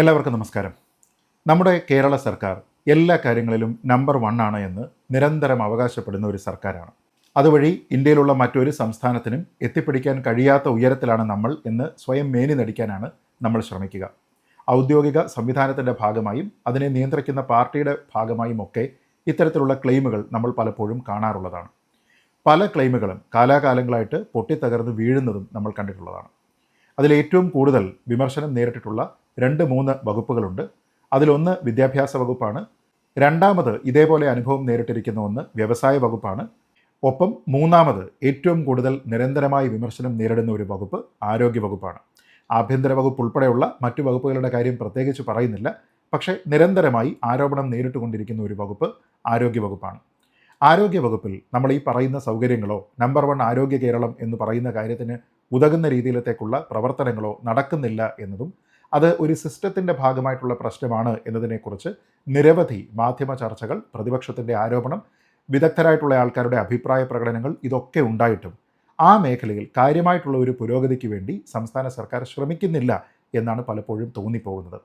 എല്ലാവർക്കും നമസ്കാരം. നമ്മുടെ കേരള സർക്കാർ എല്ലാ കാര്യങ്ങളിലും നമ്പർ വൺ ആണ് എന്ന് നിരന്തരം അവകാശപ്പെടുന്ന ഒരു സർക്കാരാണ്. അതുവഴി ഇന്ത്യയിലുള്ള മറ്റൊരു സംസ്ഥാനത്തിനും എത്തിപ്പിടിക്കാൻ കഴിയാത്ത ഉയരത്തിലാണ് നമ്മൾ എന്ന് സ്വയം മേനി നടിക്കാനാണ് നമ്മൾ ശ്രമിക്കുക. ഔദ്യോഗിക സംവിധാനത്തിന്റെ ഭാഗമായും അതിനെ നിയന്ത്രിക്കുന്ന പാർട്ടിയുടെ ഭാഗമായും ഒക്കെ ഇത്തരത്തിലുള്ള ക്ലെയിമുകൾ നമ്മൾ പലപ്പോഴും കാണാറുള്ളതാണ്. പല ക്ലെയിമുകളും കാലാകാലങ്ങളായിട്ട് പൊട്ടിത്തകർന്ന് വീഴുന്നതും നമ്മൾ കണ്ടിട്ടുള്ളതാണ്. അതിലേറ്റവും കൂടുതൽ വിമർശനം നേരിട്ടിട്ടുള്ള രണ്ട് മൂന്ന് വകുപ്പുകളുണ്ട്. അതിലൊന്ന് വിദ്യാഭ്യാസ വകുപ്പാണ്. രണ്ടാമത് ഇതേപോലെ അനുഭവം നേരിട്ടിരിക്കുന്ന ഒന്ന് വ്യവസായ വകുപ്പാണ്. ഒപ്പം മൂന്നാമത് ഏറ്റവും കൂടുതൽ നിരന്തരമായി വിമർശനം നേരിടുന്ന ഒരു വകുപ്പ് ആരോഗ്യ വകുപ്പാണ്. ആഭ്യന്തര വകുപ്പ് ഉൾപ്പെടെയുള്ള മറ്റു വകുപ്പുകളുടെ കാര്യം പ്രത്യേകിച്ച് പറയുന്നില്ല. പക്ഷേ നിരന്തരമായി ആരോപണം നേരിട്ടുകൊണ്ടിരിക്കുന്ന ഒരു വകുപ്പ് ആരോഗ്യ വകുപ്പാണ്. ആരോഗ്യ വകുപ്പിൽ നമ്മൾ ഈ പറയുന്ന സൗകര്യങ്ങളോ നമ്പർ വൺ ആരോഗ്യ കേരളം എന്ന് പറയുന്ന കാര്യത്തിന് ഉതകുന്ന രീതിയിലത്തേക്കുള്ള പ്രവർത്തനങ്ങളോ നടക്കുന്നില്ല എന്നതും അത് ഒരു സിസ്റ്റത്തിന്റെ ഭാഗമായിട്ടുള്ള പ്രശ്നമാണ് എന്നതിനെക്കുറിച്ച് നിരവധി മാധ്യമ ചർച്ചകൾ പ്രതിപക്ഷത്തിന്റെ ആരോപണം വിദഗ്ധരായിട്ടുള്ള ആൾക്കാരുടെ അഭിപ്രായ പ്രകടനങ്ങൾ ഇതൊക്കെ ഉണ്ടായിട്ടും ആ മേഖലയിൽ കാര്യമായിട്ടുള്ള ഒരു പുരോഗതിക്ക് വേണ്ടി സംസ്ഥാന സർക്കാർ ശ്രമിക്കുന്നില്ല എന്നാണ് പലപ്പോഴും തോന്നിപ്പോകുന്നത്.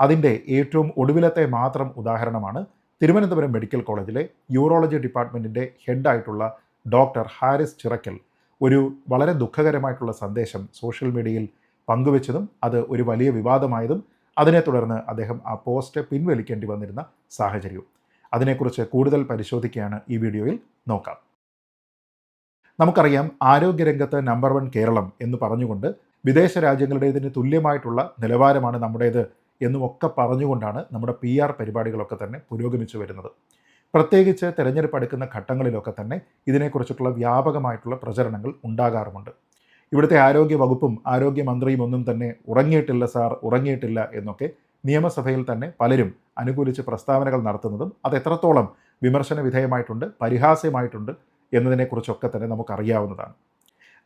അതിന്റെ ഏറ്റവും ഒടുവിലത്തെ മാത്രം ഉദാഹരണമാണ് തിരുവനന്തപുരം മെഡിക്കൽ കോളേജിലെ യൂറോളജി ഡിപ്പാർട്ട്മെന്റിന്റെ ഹെഡായിട്ടുള്ള ഡോക്ടർ ഹാരിസ് ചിറക്കൽ. ഒരു വളരെ ദുഃഖകരമായിട്ടുള്ള സന്ദേശം സോഷ്യൽ മീഡിയയിൽ പങ്കുവച്ചതും അത് ഒരു വലിയ വിവാദമായതും അതിനെ തുടർന്ന് അദ്ദേഹം ആ പോസ്റ്റ് പിൻവലിക്കേണ്ടി വന്നിരുന്ന സാഹചര്യവും. അതിനെക്കുറിച്ച് കൂടുതൽ പരിശോധിക്കുകയാണ് ഈ വീഡിയോയിൽ നോക്കാം. നമുക്കറിയാം ആരോഗ്യരംഗത്ത് നമ്പർ വൺ കേരളം എന്ന് പറഞ്ഞുകൊണ്ട് വിദേശ രാജ്യങ്ങളുടേതിന് തുല്യമായിട്ടുള്ള നിലവാരമാണ് നമ്മുടേത് എന്നുമൊക്കെ പറഞ്ഞുകൊണ്ടാണ് നമ്മുടെ പി ആർ പരിപാടികളൊക്കെ തന്നെ പുരോഗമിച്ചു വരുന്നത്. പ്രത്യേകിച്ച് തിരഞ്ഞെടുപ്പ് അടുക്കുന്ന ഘട്ടങ്ങളിലൊക്കെ തന്നെ ഇതിനെക്കുറിച്ചിട്ടുള്ള വ്യാപകമായിട്ടുള്ള പ്രചരണങ്ങൾ ഉണ്ടാകാറുമുണ്ട്. ഇവിടുത്തെ ആരോഗ്യ വകുപ്പും ആരോഗ്യമന്ത്രിയും ഒന്നും തന്നെ ഉറങ്ങിയിട്ടില്ല സാർ ഉറങ്ങിയിട്ടില്ല എന്നൊക്കെ നിയമസഭയിൽ തന്നെ പലരും അനുകൂലിച്ച് പ്രസ്താവനകൾ നടത്തുന്നതും അത് എത്രത്തോളം വിമർശന വിധേയമായിട്ടുണ്ട് പരിഹാസ്യമായിട്ടുണ്ട് എന്നതിനെക്കുറിച്ചൊക്കെ തന്നെ നമുക്കറിയാവുന്നതാണ്.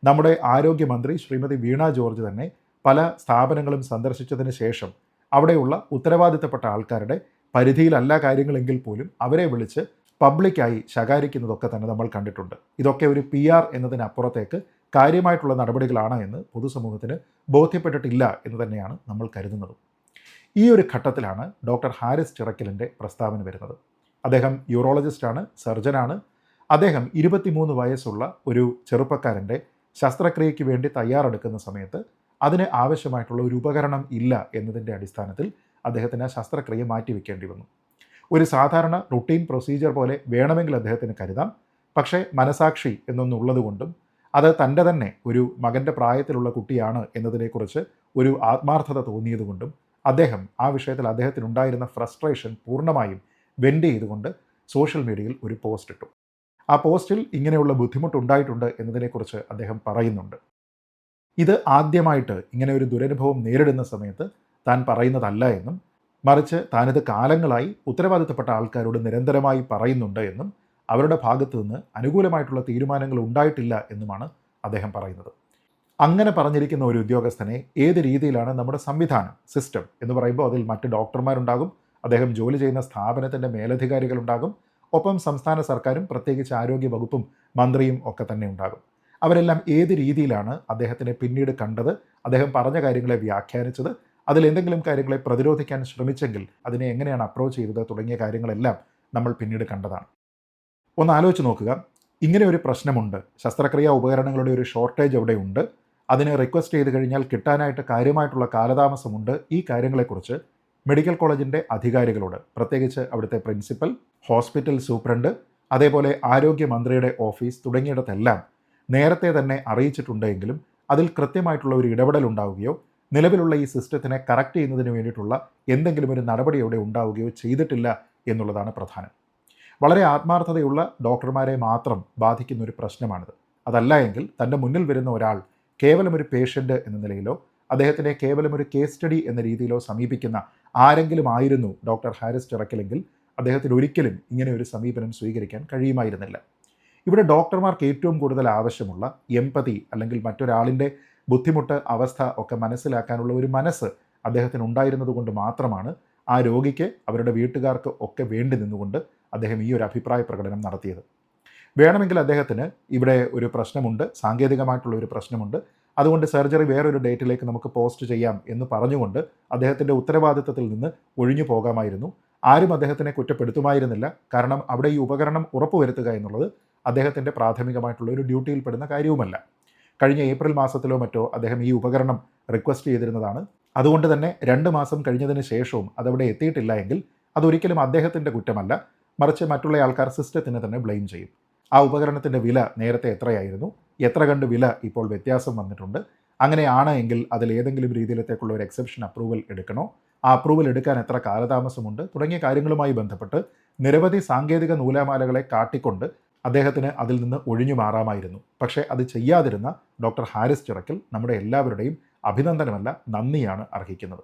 നമ്മുടെ ആരോഗ്യമന്ത്രി ശ്രീമതി വീണ ജോർജ് തന്നെ പല സ്ഥാപനങ്ങളും സന്ദർശിച്ചതിന് ശേഷം അവിടെയുള്ള ഉത്തരവാദിത്തപ്പെട്ട ആൾക്കാരുടെ പരിധിയിലല്ല കാര്യങ്ങളെങ്കിൽ പോലും അവരെ വിളിച്ച് പബ്ലിക്കായി ശകാരിക്കുന്നതൊക്കെ തന്നെ നമ്മൾ കണ്ടിട്ടുണ്ട്. ഇതൊക്കെ ഒരു പി ആർ എന്നതിനപ്പുറത്തേക്ക് കാര്യമായിട്ടുള്ള നടപടികളാണ് എന്ന് പൊതുസമൂഹത്തിന് ബോധ്യപ്പെട്ടിട്ടില്ല എന്ന് തന്നെയാണ് നമ്മൾ കരുതുന്നത്. ഈ ഒരു ഘട്ടത്തിലാണ് ഡോക്ടർ ഹാരിസ് ചിറക്കലിന്റെ പ്രസ്താവന വരുന്നത്. അദ്ദേഹം യൂറോളജിസ്റ്റാണ് സർജനാണ്. അദ്ദേഹം ഇരുപത്തിമൂന്ന് വയസ്സുള്ള ഒരു ചെറുപ്പക്കാരന്റെ ശസ്ത്രക്രിയയ്ക്ക് വേണ്ടി തയ്യാറെടുക്കുന്ന സമയത്ത് അതിന് ആവശ്യമായിട്ടുള്ള ഒരു ഉപകരണം ഇല്ല എന്നതിന്റെ അടിസ്ഥാനത്തിൽ അദ്ദേഹത്തിന് ആ ശസ്ത്രക്രിയ മാറ്റിവെക്കേണ്ടി വന്നു. ഒരു സാധാരണ റുട്ടീൻ പ്രൊസീജിയർ പോലെ വേണമെങ്കിൽ അദ്ദേഹത്തിന് കരുതാം. പക്ഷേ മനസാക്ഷി എന്നൊന്നുള്ളതുകൊണ്ടും അത് തന്റെ തന്നെ ഒരു മകന്റെ പ്രായത്തിലുള്ള കുട്ടിയാണ് എന്നതിനെക്കുറിച്ച് ഒരു ആത്മാർത്ഥത തോന്നിയതുകൊണ്ടും അദ്ദേഹം ആ വിഷയത്തിൽ അദ്ദേഹത്തിനുണ്ടായിരുന്ന ഫ്രസ്ട്രേഷൻ പൂർണമായും വെൻഡ് ചെയ്തുകൊണ്ട് സോഷ്യൽ മീഡിയയിൽ ഒരു പോസ്റ്റ് ഇട്ടു ആ പോസ്റ്റിൽ ഇങ്ങനെയുള്ള ബുദ്ധിമുട്ടുണ്ടായിട്ടുണ്ട് എന്നതിനെക്കുറിച്ച് അദ്ദേഹം പറയുന്നുണ്ട്. ഇത് ആദ്യമായിട്ട് ഇങ്ങനെ ഒരു ദുരനുഭവം നേരിടുന്ന സമയത്ത് താൻ പറയുന്നതല്ല എന്നും മറിച്ച് താനിത് കാലങ്ങളായി ഉത്തരവാദിത്തപ്പെട്ട ആൾക്കാരോട് നിരന്തരമായി പറയുന്നുണ്ട് എന്നും അവരുടെ ഭാഗത്തു നിന്ന് അനുകൂലമായിട്ടുള്ള തീരുമാനങ്ങൾ ഉണ്ടായിട്ടില്ല എന്നുമാണ് അദ്ദേഹം പറയുന്നത്. അങ്ങനെ പറഞ്ഞിരിക്കുന്ന ഒരു ഉദ്യോഗസ്ഥനെ ഏത് രീതിയിലാണ് നമ്മുടെ സംവിധാനം സിസ്റ്റം എന്ന് പറയുമ്പോൾ അതിൽ മറ്റ് ഡോക്ടർമാരുണ്ടാകും അദ്ദേഹം ജോലി ചെയ്യുന്ന സ്ഥാപനത്തിന്റെ മേലധികാരികളുണ്ടാകും ഒപ്പം സംസ്ഥാന സർക്കാരും പ്രത്യേകിച്ച് ആരോഗ്യ വകുപ്പും മന്ത്രിയും ഒക്കെ തന്നെ ഉണ്ടാകും. അവരെല്ലാം ഏത് രീതിയിലാണ് അദ്ദേഹത്തിനെ പിന്നീട് കണ്ടത് അദ്ദേഹം പറഞ്ഞ കാര്യങ്ങളെ വ്യാഖ്യാനിച്ചത് അതിൽ എന്തെങ്കിലും കാര്യങ്ങളെ പ്രതിരോധിക്കാൻ ശ്രമിച്ചെങ്കിൽ അതിനെ എങ്ങനെയാണ് അപ്രോച്ച് ചെയ്തത് തുടങ്ങിയ കാര്യങ്ങളെല്ലാം നമ്മൾ പിന്നീട് കണ്ടതാണ്. ഒന്ന് ആലോചിച്ച് നോക്കുക. ഇങ്ങനെ ഒരു പ്രശ്നമുണ്ട്. ശസ്ത്രക്രിയാ ഉപകരണങ്ങളുടെ ഒരു ഷോർട്ടേജ് അവിടെ ഉണ്ട്. അതിനെ റിക്വസ്റ്റ് ചെയ്ത് കഴിഞ്ഞാൽ കിട്ടാനായിട്ട് കാര്യമായിട്ടുള്ള കാലതാമസമുണ്ട് ഈ കാര്യങ്ങളെക്കുറിച്ച് മെഡിക്കൽ കോളേജിന്റെ അധികാരികളോട്. പ്രത്യേകിച്ച് അവിടുത്തെ പ്രിൻസിപ്പൽ ഹോസ്പിറ്റൽ സൂപ്രണ്ട് അതേപോലെ ആരോഗ്യമന്ത്രിയുടെ ഓഫീസ് തുടങ്ങിയിടത്തെല്ലാം നേരത്തെ തന്നെ അറിയിച്ചിട്ടുണ്ടെങ്കിലും അതിൽ കൃത്യമായിട്ടുള്ള ഒരു ഇടപെടൽ ഉണ്ടാവുകയോ നിലവിലുള്ള ഈ സിസ്റ്റത്തിനെ കറക്റ്റ് ചെയ്യുന്നതിന് വേണ്ടിയിട്ടുള്ള എന്തെങ്കിലും ഒരു നടപടി അവിടെ ഉണ്ടാവുകയോ ചെയ്തിട്ടില്ല എന്നുള്ളതാണ് പ്രധാനം. വളരെ ആത്മാർത്ഥതയുള്ള ഡോക്ടർമാരെ മാത്രം ബാധിക്കുന്ന ഒരു പ്രശ്നമാണിത്. അതല്ല എങ്കിൽ തന്റെ മുന്നിൽ വരുന്ന ഒരാൾ കേവലം ഒരു പേഷ്യന്റ് എന്ന നിലയിലോ അദ്ദേഹത്തിനെ കേവലം ഒരു കേസ് സ്റ്റഡി എന്ന രീതിയിലോ സമീപിക്കുന്ന ആരെങ്കിലും ആയിരുന്നു ഡോക്ടർ ഹാരിസ് ചിറക്കലെങ്കിൽ അദ്ദേഹത്തിന് ഒരിക്കലും ഇങ്ങനെ ഒരു സമീപനം സ്വീകരിക്കാൻ കഴിയുമായിരുന്നില്ല. ഇവിടെ ഡോക്ടർമാർക്ക് ഏറ്റവും കൂടുതൽ ആവശ്യമുള്ള എമ്പതി അല്ലെങ്കിൽ മറ്റൊരാളിന്റെ ബുദ്ധിമുട്ട് അവസ്ഥ ഒക്കെ മനസ്സിലാക്കാനുള്ള ഒരു മനസ്സ് അദ്ദേഹത്തിന് ഉണ്ടായിരുന്നത് കൊണ്ട് മാത്രമാണ് ആ രോഗിക്ക് അവരുടെ വീട്ടുകാർക്ക് ഒക്കെ വേണ്ടി നിന്നുകൊണ്ട് അദ്ദേഹം ഈ ഒരു അഭിപ്രായ പ്രകടനം നടത്തിയത്. വേണമെങ്കിൽ അദ്ദേഹത്തിന് ഇവിടെ ഒരു പ്രശ്നമുണ്ട് സാങ്കേതികമായിട്ടുള്ള ഒരു പ്രശ്നമുണ്ട്. അതുകൊണ്ട് സർജറി വേറൊരു ഡേറ്റിലേക്ക് നമുക്ക് പോസ്റ്റ് ചെയ്യാം എന്ന് പറഞ്ഞുകൊണ്ട് അദ്ദേഹത്തിന്റെ ഉത്തരവാദിത്തത്തിൽ നിന്ന് ഒഴിഞ്ഞു പോകാമായിരുന്നു. ആരും അദ്ദേഹത്തിനെ കുറ്റപ്പെടുത്തുമായിരുന്നില്ല. കാരണം അവിടെ ഈ ഉപകരണം ഉറപ്പുവരുത്തുക എന്നുള്ളത് അദ്ദേഹത്തിന്റെ പ്രാഥമികമായിട്ടുള്ള ഒരു ഡ്യൂട്ടിയിൽപ്പെടുന്ന കാര്യവുമല്ല. കഴിഞ്ഞ ഏപ്രിൽ മാസത്തിലോ മറ്റോ അദ്ദേഹം ഈ ഉപകരണം റിക്വസ്റ്റ് ചെയ്തിരുന്നതാണ്. അതുകൊണ്ട് തന്നെ രണ്ട് മാസം കഴിഞ്ഞതിന് ശേഷവും അതവിടെ എത്തിയിട്ടില്ല എങ്കിൽ അതൊരിക്കലും അദ്ദേഹത്തിന്റെ കുറ്റമല്ല. മറിച്ച് മറ്റുള്ള ആൾക്കാർ സിസ്റ്റത്തിനെ തന്നെ ബ്ലെയിം ചെയ്യും. ആ ഉപകരണത്തിന്റെ വില നേരത്തെ എത്രയായിരുന്നു? എത്ര കണ്ട് വില ഇപ്പോൾ വ്യത്യാസം വന്നിട്ടുണ്ട്? അങ്ങനെയാണ് എങ്കിൽ അതിൽ ഏതെങ്കിലും രീതിയിലത്തേക്കുള്ള ഒരു എക്സെപ്ഷൻ അപ്രൂവൽ എടുക്കണോ? ആ അപ്രൂവൽ എടുക്കാൻ എത്ര കാലതാമസമുണ്ട്? തുടങ്ങിയ കാര്യങ്ങളുമായി ബന്ധപ്പെട്ട് നിരവധി സാങ്കേതിക നൂലാമാലകളെ കാട്ടിക്കൊണ്ട് അദ്ദേഹത്തിന് അതിൽ നിന്ന് ഒഴിഞ്ഞു മാറാമായിരുന്നു. പക്ഷേ അത് ചെയ്യാതിരുന്ന ഡോക്ടർ ഹാരിസ് ചിറക്കൽ നമ്മുടെ എല്ലാവരുടെയും അഭിനന്ദനമല്ല നന്ദിയാണ് അർഹിക്കുന്നത്.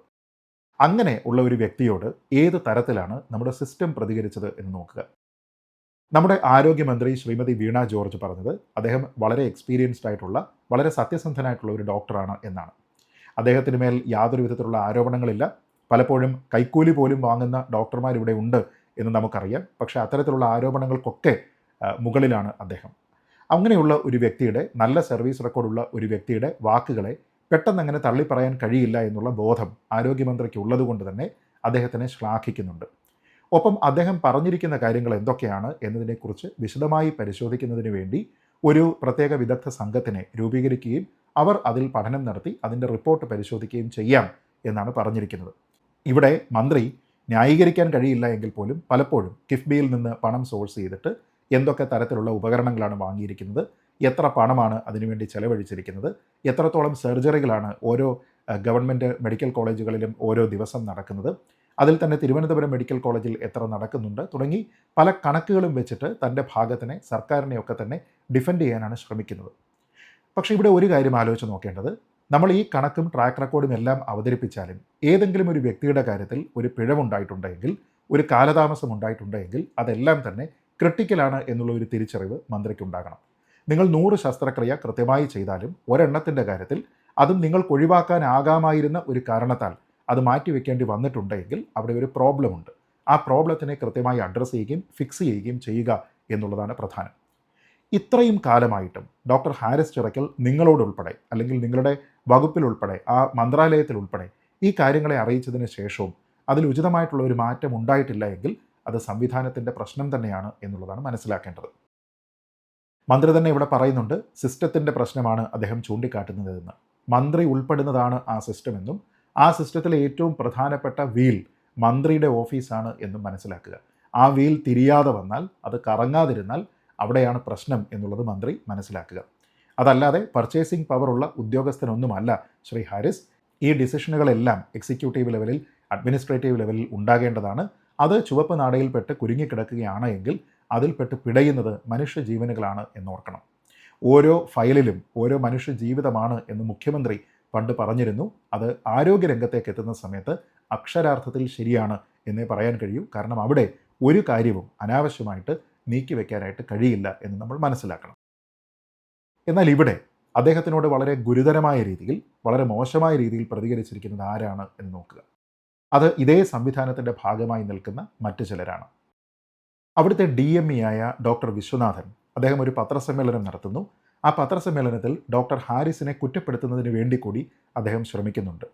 അങ്ങനെ ഉള്ള ഒരു വ്യക്തിയോട് ഏത് തരത്തിലാണ് നമ്മുടെ സിസ്റ്റം പ്രതികരിച്ചത് എന്ന് നോക്കുക. നമ്മുടെ ആരോഗ്യമന്ത്രി ശ്രീമതി വീണ ജോർജ് പറഞ്ഞത് അദ്ദേഹം വളരെ എക്സ്പീരിയൻസ്ഡ് ആയിട്ടുള്ള വളരെ സത്യസന്ധനായിട്ടുള്ള ഒരു ഡോക്ടറാണ് എന്നാണ്. അദ്ദേഹത്തിന് മേൽ യാതൊരു വിധത്തിലുള്ള ആരോപണങ്ങളില്ല. പലപ്പോഴും കൈക്കൂലി പോലും വാങ്ങുന്ന ഡോക്ടർമാർ ഇവിടെ ഉണ്ട് എന്ന് നമുക്കറിയാം. പക്ഷേ അത്തരത്തിലുള്ള ആരോപണങ്ങൾക്കൊക്കെ മുകളിലാണ് അദ്ദേഹം. അങ്ങനെയുള്ള ഒരു വ്യക്തിയുടെ നല്ല സർവീസ് റെക്കോർഡുള്ള ഒരു വ്യക്തിയുടെ വാക്കുകളെ പെട്ടെന്ന് അങ്ങനെ തള്ളിപ്പറയാൻ കഴിയില്ല എന്നുള്ള ബോധം ആരോഗ്യമന്ത്രിക്ക് ഉള്ളതുകൊണ്ട് തന്നെ അദ്ദേഹത്തിനെ ശ്ലാഘിക്കുന്നുണ്ട്. ഒപ്പം അദ്ദേഹം പറഞ്ഞിരിക്കുന്ന കാര്യങ്ങൾ എന്തൊക്കെയാണ് എന്നതിനെക്കുറിച്ച് വിശദമായി പരിശോധിക്കുന്നതിന് വേണ്ടി ഒരു പ്രത്യേക വിദഗ്ധ സംഘത്തിനെ രൂപീകരിക്കുകയും അവർ അതിൽ പഠനം നടത്തി അതിന്റെ റിപ്പോർട്ട് പരിശോധിക്കുകയും ചെയ്യാം എന്നാണ് പറഞ്ഞിരിക്കുന്നത്. ഇവിടെ മന്ത്രി ന്യായീകരിക്കാൻ കഴിയില്ല എങ്കിൽ പോലും പലപ്പോഴും കിഫ്ബിയിൽ നിന്ന് പണം സോഴ്സ് ചെയ്തിട്ട് എന്തൊക്കെ തരത്തിലുള്ള ഉപകരണങ്ങളാണ് വാങ്ങിയിരിക്കുന്നത് എത്ര പണമാണ് അതിനുവേണ്ടി ചെലവഴിച്ചിരിക്കുന്നത്? എത്രത്തോളം സർജറികളാണ് ഓരോ ഗവൺമെന്റ് മെഡിക്കൽ കോളേജുകളിലും ഓരോ ദിവസം നടക്കുന്നത്? അതിൽ തന്നെ തിരുവനന്തപുരം മെഡിക്കൽ കോളേജിൽ എത്ര നടക്കുന്നുണ്ട്? തുടങ്ങി പല കണക്കുകളും വെച്ചിട്ട് തന്റെ ഭാഗത്തിനെ സർക്കാരിനെയൊക്കെ തന്നെ ഡിഫെൻഡ് ചെയ്യാനാണ് ശ്രമിക്കുന്നത്. പക്ഷേ ഇവിടെ ഒരു കാര്യം ആലോചിച്ച് നോക്കേണ്ടത്. നമ്മൾ ഈ കണക്കും ട്രാക്ക് റെക്കോർഡും എല്ലാം അവതരിപ്പിച്ചാലും ഏതെങ്കിലും ഒരു വ്യക്തിയുടെ കാര്യത്തിൽ ഒരു പിഴവുണ്ടായിട്ടുണ്ടെങ്കിൽ ഒരു കാലതാമസം ഉണ്ടായിട്ടുണ്ടെങ്കിൽ അതെല്ലാം തന്നെ ക്രിട്ടിക്കലാണ് എന്നുള്ള ഒരു തിരിച്ചറിവ് മന്ത്രിക്കുണ്ടാകണം. നിങ്ങൾ നൂറ് ശസ്ത്രക്രിയ കൃത്യമായി ചെയ്താലും ഒരെണ്ണത്തിന്റെ കാര്യത്തിൽ അതും നിങ്ങൾക്ക് ഒഴിവാക്കാനാകാമായിരുന്ന ഒരു കാരണത്താൽ അത് മാറ്റിവെക്കേണ്ടി വന്നിട്ടുണ്ടെങ്കിൽ അവിടെ ഒരു പ്രോബ്ലം ഉണ്ട്. ആ പ്രോബ്ലത്തിനെ കൃത്യമായി അഡ്രസ്സ് ചെയ്യുകയും ഫിക്സ് ചെയ്യുകയും ചെയ്യുക എന്നുള്ളതാണ് പ്രധാനം. ഇത്രയും കാലമായിട്ടും ഡോക്ടർ ഹാരിസ് ചിറക്കൽ നിങ്ങളോടുൾപ്പെടെ അല്ലെങ്കിൽ നിങ്ങളുടെ വകുപ്പിലുൾപ്പെടെ ആ മന്ത്രാലയത്തിൽ ഉൾപ്പെടെ ഈ കാര്യങ്ങളെ അറിയിച്ചതിന് ശേഷവും അതിൽ ഉചിതമായിട്ടുള്ള ഒരു മാറ്റം ഉണ്ടായിട്ടില്ല എങ്കിൽ അത് സംവിധാനത്തിന്റെ പ്രശ്നം തന്നെയാണ് എന്നുള്ളതാണ് മനസ്സിലാക്കേണ്ടത്. മന്ത്രി തന്നെ ഇവിടെ പറയുന്നുണ്ട് സിസ്റ്റത്തിന്റെ പ്രശ്നമാണ് അദ്ദേഹം ചൂണ്ടിക്കാട്ടുന്നതെന്ന്. മന്ത്രി ഉൾപ്പെടുന്നതാണ് ആ സിസ്റ്റമെന്നും ആ സിസ്റ്റത്തിലെ ഏറ്റവും പ്രധാനപ്പെട്ട വീൽ മന്ത്രിയുടെ ഓഫീസാണ് എന്നും മനസ്സിലാക്കുക. ആ വീൽ തിരിയാതെ വന്നാൽ അത് കറങ്ങാതിരുന്നാൽ അവിടെയാണ് പ്രശ്നം എന്നുള്ളത് മന്ത്രി മനസ്സിലാക്കുക. അതല്ലാതെ പർച്ചേസിംഗ് പവറുള്ള ഉദ്യോഗസ്ഥനൊന്നുമല്ല ശ്രീ ഹാരിസ്. ഈ ഡിസിഷനുകളെല്ലാം എക്സിക്യൂട്ടീവ് ലെവലിൽ അഡ്മിനിസ്ട്രേറ്റീവ് ലെവലിൽ ഉണ്ടാകേണ്ടതാണ്. അത് ചുവപ്പ് നാടയിൽപ്പെട്ട് കുരുങ്ങിക്കിടക്കുകയാണ് എങ്കിൽ അതിൽപ്പെട്ട് പിടയുന്നത് മനുഷ്യ ജീവനുകളാണ് എന്നോർക്കണം. ഓരോ ഫയലിലും ഓരോ മനുഷ്യ ജീവിതമാണ് എന്ന് മുഖ്യമന്ത്രി പണ്ട് പറഞ്ഞിരുന്നു. അത് ആരോഗ്യരംഗത്തേക്ക് എത്തുന്ന സമയത്ത് അക്ഷരാർത്ഥത്തിൽ ശരിയാണ് എന്നേ പറയാൻ കഴിയൂ. കാരണം അവിടെ ഒരു കാര്യവും അനാവശ്യമായിട്ട് നീക്കി നീക്കിവെക്കാനായിട്ട് കഴിയില്ല എന്ന് നമ്മൾ മനസ്സിലാക്കണം. എന്നാൽ ഇവിടെ അദ്ദേഹത്തിനോട് വളരെ ഗുരുതരമായ രീതിയിൽ വളരെ മോശമായ രീതിയിൽ പ്രതികരിച്ചിരിക്കുന്നത് ആരാണ് എന്ന് നോക്കുക. അത് ഇതേ സംവിധാനത്തിന്റെ ഭാഗമായി നിൽക്കുന്ന മറ്റു ചിലരാണ്. അവിടുത്തെ ഡി എം ഇ ആയ ഡോക്ടർ വിശ്വനാഥൻ അദ്ദേഹം ഒരു പത്രസമ്മേളനം നടത്തുന്നു. ആ പത്രസമ്മേളനത്തിൽ ഡോക്ടർ ഹാരിസിനെ കുറ്റപ്പെടുത്തുന്നതിന് വേണ്ടി കൂടി അദ്ദേഹം ശ്രമിക്കുന്നുണ്ട്.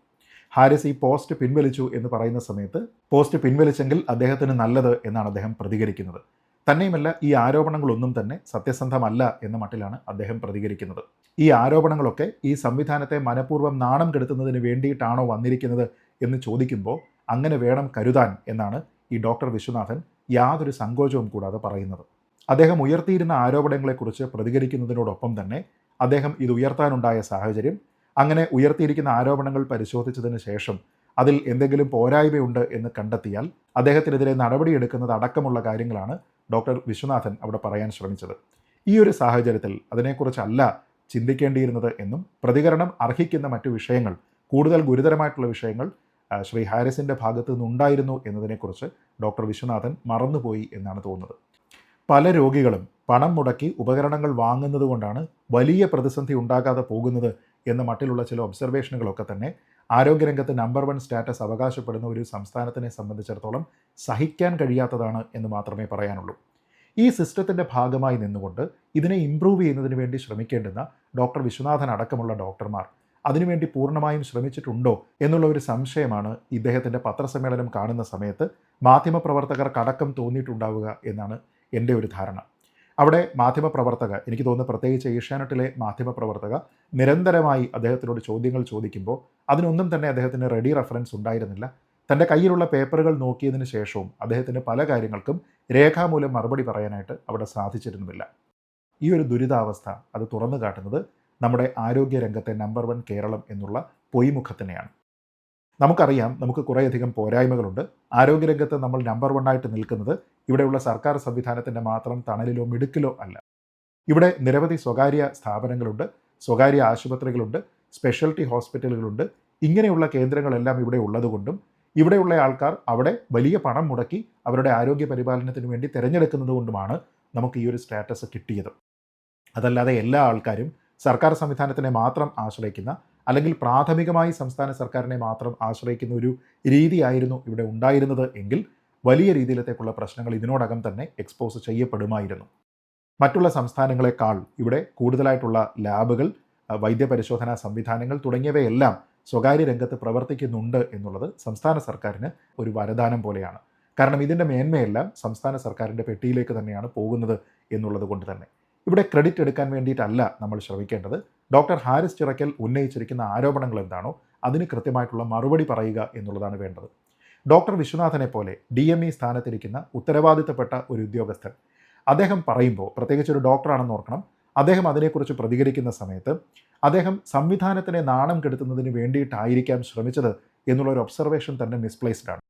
ഹാരിസ് ഈ പോസ്റ്റ് പിൻവലിച്ചു എന്ന് പറയുന്ന സമയത്ത് പോസ്റ്റ് പിൻവലിച്ചെങ്കിൽ അദ്ദേഹത്തിന് നല്ലത് എന്നാണ് അദ്ദേഹം പ്രതികരിക്കുന്നത്. തന്നെയുമല്ല ഈ ആരോപണങ്ങളൊന്നും തന്നെ സത്യസന്ധമല്ല എന്ന മട്ടിലാണ് അദ്ദേഹം പ്രതികരിക്കുന്നത്. ഈ ആരോപണങ്ങളൊക്കെ ഈ സംവിധാനത്തെ മനഃപൂർവം നാണം കെടുത്തുന്നതിന് വേണ്ടിയിട്ടാണോ വന്നിരിക്കുന്നത് എന്ന് ചോദിക്കുമ്പോൾ അങ്ങനെ വേണം കരുതാൻ എന്നാണ് ഈ ഡോക്ടർ വിശ്വനാഥൻ യാതൊരു സങ്കോചവും കൂടാതെ പറയുന്നത്. അദ്ദേഹം ഉയർത്തിയിരുന്ന ആരോപണങ്ങളെക്കുറിച്ച് പ്രതികരിക്കുന്നതിനോടൊപ്പം തന്നെ അദ്ദേഹം ഇത് ഉയർത്താനുണ്ടായ സാഹചര്യം അങ്ങനെ ഉയർത്തിയിരിക്കുന്ന ആരോപണങ്ങൾ പരിശോധിച്ചതിന് ശേഷം അതിൽ എന്തെങ്കിലും പോരായ്മയുണ്ട് എന്ന് കണ്ടെത്തിയാൽ അദ്ദേഹത്തിനെതിരെ നടപടിയെടുക്കുന്നത് അടക്കമുള്ള കാര്യങ്ങളാണ് ഡോക്ടർ വിശ്വനാഥൻ അവിടെ പറയാൻ ശ്രമിച്ചത്. ഈ ഒരു സാഹചര്യത്തിൽ അതിനെക്കുറിച്ചല്ല ചിന്തിക്കേണ്ടിയിരുന്നത് എന്നും പ്രതികരണം അർഹിക്കുന്ന മറ്റു വിഷയങ്ങൾ കൂടുതൽ ഗുരുതരമായിട്ടുള്ള വിഷയങ്ങൾ ശ്രീ ഹാരിസിന്റെ ഭാഗത്ത് നിന്നുണ്ടായിരുന്നു എന്നതിനെക്കുറിച്ച് ഡോക്ടർ വിശ്വനാഥൻ മറന്നുപോയി എന്നാണ് തോന്നുന്നത്. പല രോഗികളും പണം മുടക്കി ഉപകരണങ്ങൾ വാങ്ങുന്നത് കൊണ്ടാണ് വലിയ പ്രതിസന്ധി ഉണ്ടാകാതെ പോകുന്നത് എന്ന മട്ടിലുള്ള ചില ഒബ്സർവേഷനുകളൊക്കെ തന്നെ ആരോഗ്യരംഗത്ത് നമ്പർ വൺ സ്റ്റാറ്റസ് അവകാശപ്പെടുന്ന ഒരു സംസ്ഥാനത്തിനെ സംബന്ധിച്ചിടത്തോളം സഹിക്കാൻ കഴിയാത്തതാണ് എന്ന് മാത്രമേ പറയാനുള്ളൂ. ഈ സിസ്റ്റത്തിന്റെ ഭാഗമായി നിന്നുകൊണ്ട് ഇതിനെ ഇമ്പ്രൂവ് ചെയ്യുന്നതിന് വേണ്ടി ശ്രമിക്കേണ്ടുന്ന ഡോക്ടർ വിശ്വനാഥൻ അടക്കമുള്ള ഡോക്ടർമാർ അതിനുവേണ്ടി പൂർണമായും ശ്രമിച്ചിട്ടുണ്ടോ എന്നുള്ള ഒരു സംശയമാണ് ഇദ്ദേഹത്തിന്റെ പത്രസമ്മേളനം കാണുന്ന സമയത്ത് മാധ്യമപ്രവർത്തകർ കടക്കം തോന്നിയിട്ടുണ്ടാവുക എന്നാണ് എന്റെ ഒരു ധാരണ. അവിടെ മാധ്യമപ്രവർത്തക എനിക്ക് തോന്നുന്നു പ്രത്യേകിച്ച് ഏഷ്യാനെറ്റിലെ മാധ്യമപ്രവർത്തക നിരന്തരമായി അദ്ദേഹത്തിനോട് ചോദ്യങ്ങൾ ചോദിക്കുമ്പോൾ അതിനൊന്നും തന്നെ അദ്ദേഹത്തിന് റെഡി റെഫറൻസ് ഉണ്ടായിരുന്നില്ല. തന്റെ കയ്യിലുള്ള പേപ്പറുകൾ നോക്കിയതിന് ശേഷവും അദ്ദേഹത്തിന് പല കാര്യങ്ങൾക്കും രേഖാമൂലം മറുപടി പറയാനായിട്ട് അവിടെ സാധിച്ചിരുന്നുമില്ല. ഈ ഒരു ദുരിതാവസ്ഥ അത് തുറന്നു കാട്ടുന്നത് നമ്മുടെ ആരോഗ്യ രംഗത്തെ നമ്പർ വൺ കേരളം എന്നുള്ള പൊയ്മുഖത്തിനെയാണ്. നമുക്കറിയാം നമുക്ക് കുറേയധികം പോരായ്മകളുണ്ട്. ആരോഗ്യരംഗത്ത് നമ്മൾ നമ്പർ വൺ ആയിട്ട് നിൽക്കുന്നത് ഇവിടെയുള്ള സർക്കാർ സംവിധാനത്തിന്റെ മാത്രം തണലിലോ മിടുക്കിലോ അല്ല. ഇവിടെ നിരവധി സ്വകാര്യ സ്ഥാപനങ്ങളുണ്ട് സ്വകാര്യ ആശുപത്രികളുണ്ട് സ്പെഷ്യാലിറ്റി ഹോസ്പിറ്റലുകളുണ്ട് ഇങ്ങനെയുള്ള കേന്ദ്രങ്ങളെല്ലാം ഇവിടെ ഉള്ളതുകൊണ്ടും ഇവിടെയുള്ള ആൾക്കാർ അവിടെ വലിയ പണം മുടക്കി അവരുടെ ആരോഗ്യ പരിപാലനത്തിന് വേണ്ടി തിരഞ്ഞെടുക്കുന്നത് കൊണ്ടുമാണ് നമുക്ക് ഈ ഒരു സ്റ്റാറ്റസ് കിട്ടിയത്. അതല്ലാതെ എല്ലാ ആൾക്കാരും സർക്കാർ സംവിധാനത്തിനെ മാത്രം ആശ്രയിക്കുന്ന അല്ലെങ്കിൽ പ്രാഥമികമായി സംസ്ഥാന സർക്കാരിനെ മാത്രം ആശ്രയിക്കുന്ന ഒരു രീതിയായിരുന്നു ഇവിടെ ഉണ്ടായിരുന്നത് എങ്കിൽ വലിയ രീതിയിലത്തേക്കുള്ള പ്രശ്നങ്ങൾ ഇതിനോടകം തന്നെ എക്സ്പോസ് ചെയ്യപ്പെടുമായിരുന്നു. മറ്റുള്ള സംസ്ഥാനങ്ങളെക്കാൾ ഇവിടെ കൂടുതലായിട്ടുള്ള ലാബുകൾ വൈദ്യപരിശോധനാ സംവിധാനങ്ങൾ തുടങ്ങിയവയെല്ലാം സ്വകാര്യ രംഗത്ത് പ്രവർത്തിക്കുന്നുണ്ട് എന്നുള്ളത് സംസ്ഥാന സർക്കാരിന് ഒരു വരദാനം പോലെയാണ്. കാരണം ഇതിന്റെ മേന്മയെല്ലാം സംസ്ഥാന സർക്കാരിന്റെ പെട്ടിയിലേക്ക് തന്നെയാണ് പോകുന്നത് എന്നുള്ളത് കൊണ്ട് തന്നെ. ഇവിടെ ക്രെഡിറ്റ് എടുക്കാൻ വേണ്ടിയിട്ടല്ല നമ്മൾ ശ്രമിക്കേണ്ടത്. ഡോക്ടർ ഹാരിസ് ചിറക്കൽ ഉന്നയിച്ചിരിക്കുന്ന ആരോപണങ്ങൾ എന്താണോ അതിന് കൃത്യമായിട്ടുള്ള മറുപടി പറയുക എന്നുള്ളതാണ് വേണ്ടത്. ഡോക്ടർ വിശ്വനാഥനെ പോലെ ഡി എം ഇ സ്ഥാനത്തിരിക്കുന്ന ഉത്തരവാദിത്തപ്പെട്ട ഒരു ഉദ്യോഗസ്ഥൻ. അദ്ദേഹം പറയുമ്പോൾ പ്രത്യേകിച്ച് ഒരു ഡോക്ടറാണെന്ന് ഓർക്കണം. അദ്ദേഹം അതിനെക്കുറിച്ച് പ്രതികരിക്കുന്ന സമയത്ത് അദ്ദേഹം സംവിധാനത്തിനെ നാണം കെടുത്തുന്നതിന് വേണ്ടിയിട്ടായിരിക്കാം ശ്രമിച്ചത് എന്നുള്ള ഒരു ഒബ്സർവേഷൻ തന്നെ മിസ്പ്ലേസ്ഡ് ആണ്.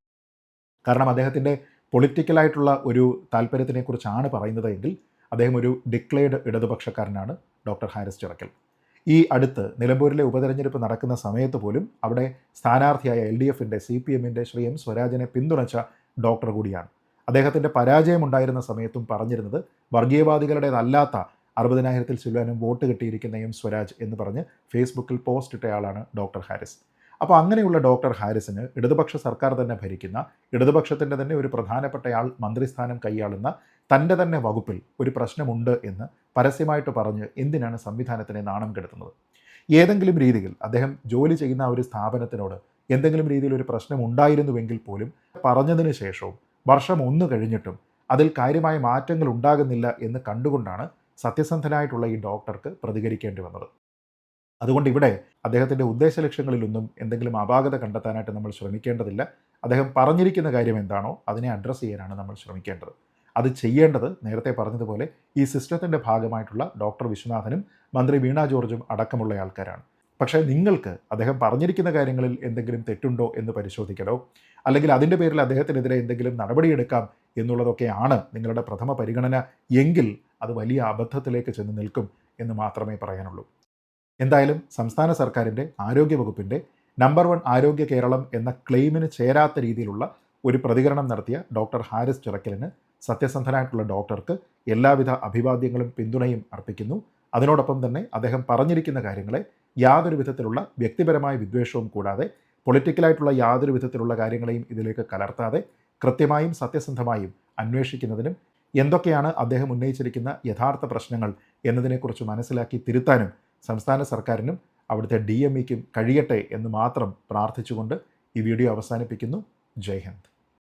കാരണം അദ്ദേഹത്തിന്റെ പൊളിറ്റിക്കലായിട്ടുള്ള ഒരു താല്പര്യത്തിനെക്കുറിച്ചാണ് പറയുന്നത് എങ്കിൽ അദ്ദേഹം ഒരു ഡിക്ലെയർഡ് ഇടതുപക്ഷക്കാരനാണ് ഡോക്ടർ ഹാരിസ് ചിറക്കൽ. ഈ അടുത്ത് നിലമ്പൂരിലെ ഉപതെരഞ്ഞെടുപ്പ് നടക്കുന്ന സമയത്ത് പോലും അവിടെ സ്ഥാനാർത്ഥിയായ എൽ ഡി എഫിന്റെ സി പി എമ്മിന്റെ ശ്രീ എം സ്വരാജിനെ പിന്തുണച്ച ഡോക്ടർ കൂടിയാണ്. അദ്ദേഹത്തിന്റെ പരാജയമുണ്ടായിരുന്ന സമയത്തും പറഞ്ഞിരുന്നത് വർഗീയവാദികളുടേതല്ലാത്ത അറുപതിനായിരത്തിൽ ചില്ലാനും വോട്ട് കിട്ടിയിരിക്കുന്ന എം സ്വരാജ് എന്ന് പറഞ്ഞ് ഫേസ്ബുക്കിൽ പോസ്റ്റ് ഇട്ടയാളാണ് ഡോക്ടർ ഹാരിസ്. അപ്പോൾ അങ്ങനെയുള്ള ഡോക്ടർ ഹാരിസിന് ഇടതുപക്ഷ സർക്കാർ തന്നെ ഭരിക്കുന്ന ഇടതുപക്ഷത്തിന്റെ തന്നെ ഒരു പ്രധാനപ്പെട്ടയാൾ മന്ത്രിസ്ഥാനം കൈയാളുന്ന തന്റെ തന്നെ വകുപ്പിൽ ഒരു പ്രശ്നമുണ്ട് എന്ന് പരസ്യമായിട്ട് പറഞ്ഞ് എന്തിനാണ് സംവിധാനത്തിനെ നാണം കെടുത്തുന്നത്? ഏതെങ്കിലും രീതിയിൽ അദ്ദേഹം ജോലി ചെയ്യുന്ന ഒരു സ്ഥാപനത്തിനോട് എന്തെങ്കിലും രീതിയിൽ ഒരു പ്രശ്നം ഉണ്ടായിരുന്നുവെങ്കിൽ പോലും പറഞ്ഞതിന് ശേഷവും വർഷം ഒന്ന് കഴിഞ്ഞിട്ടും അതിൽ കാര്യമായ മാറ്റങ്ങൾ ഉണ്ടാകുന്നില്ല എന്ന് കണ്ടുകൊണ്ടാണ് സത്യസന്ധനായിട്ടുള്ള ഈ ഡോക്ടർക്ക് പ്രതികരിക്കേണ്ടി വന്നത്. അതുകൊണ്ട് ഇവിടെ അദ്ദേഹത്തിന്റെ ഉദ്ദേശ ലക്ഷ്യങ്ങളിലൊന്നും എന്തെങ്കിലും അപാകത കണ്ടെത്താനായിട്ട് നമ്മൾ ശ്രമിക്കേണ്ടതില്ല. അദ്ദേഹം പറഞ്ഞിരിക്കുന്ന കാര്യം എന്താണോ അതിനെ അഡ്രസ്സ് ചെയ്യാനാണ് നമ്മൾ ശ്രമിക്കേണ്ടത്. അത് ചെയ്യേണ്ടത് നേരത്തെ പറഞ്ഞതുപോലെ ഈ സിസ്റ്റത്തിന്റെ ഭാഗമായിട്ടുള്ള ഡോക്ടർ വിശ്വനാഥനും മന്ത്രി വീണ ജോർജും അടക്കമുള്ള ആൾക്കാരാണ്. പക്ഷേ നിങ്ങൾക്ക് അദ്ദേഹം പറഞ്ഞിരിക്കുന്ന കാര്യങ്ങളിൽ എന്തെങ്കിലും തെറ്റുണ്ടോ എന്ന് പരിശോധിക്കലോ അല്ലെങ്കിൽ അതിന്റെ പേരിൽ അദ്ദേഹത്തിനെതിരെ എന്തെങ്കിലും നടപടിയെടുക്കാം എന്നുള്ളതൊക്കെയാണ് നിങ്ങളുടെ പ്രഥമ പരിഗണന എങ്കിൽ അത് വലിയ അബദ്ധത്തിലേക്ക് ചെന്ന് നിൽക്കും എന്ന് മാത്രമേ പറയാനുള്ളൂ. എന്തായാലും സംസ്ഥാന സർക്കാരിന്റെ ആരോഗ്യവകുപ്പിന്റെ നമ്പർ വൺ ആരോഗ്യ കേരളം എന്ന ക്ലെയിമിന് ചേരാത്ത രീതിയിലുള്ള ഒരു പ്രതികരണം നടത്തിയ ഡോക്ടർ ഹാരിസ് ചിറക്കലിന് സത്യസന്ധനായിട്ടുള്ള ഡോക്ടർക്ക് എല്ലാവിധ അഭിവാദ്യങ്ങളും പിന്തുണയും അർപ്പിക്കുന്നു. അതിനോടൊപ്പം തന്നെ അദ്ദേഹം പറഞ്ഞിരിക്കുന്ന കാര്യങ്ങളെ യാതൊരു വിധത്തിലുള്ള വ്യക്തിപരമായ വിദ്വേഷവും കൂടാതെ പൊളിറ്റിക്കലായിട്ടുള്ള യാതൊരു വിധത്തിലുള്ള കാര്യങ്ങളെയും ഇതിലേക്ക് കലർത്താതെ കൃത്യമായും സത്യസന്ധമായും അന്വേഷിക്കുന്നതിനും എന്തൊക്കെയാണ് അദ്ദേഹം ഉന്നയിച്ചിരിക്കുന്ന യഥാർത്ഥ പ്രശ്നങ്ങൾ എന്നതിനെക്കുറിച്ച് മനസ്സിലാക്കി തിരുത്താനും സംസ്ഥാന സർക്കാരിനും അവിടുത്തെ ഡി എം ഇക്കും കഴിയട്ടെ എന്ന് മാത്രം പ്രാർത്ഥിച്ചുകൊണ്ട് ഈ വീഡിയോ അവസാനിപ്പിക്കുന്നു. ജയ് ഹിന്ദ്.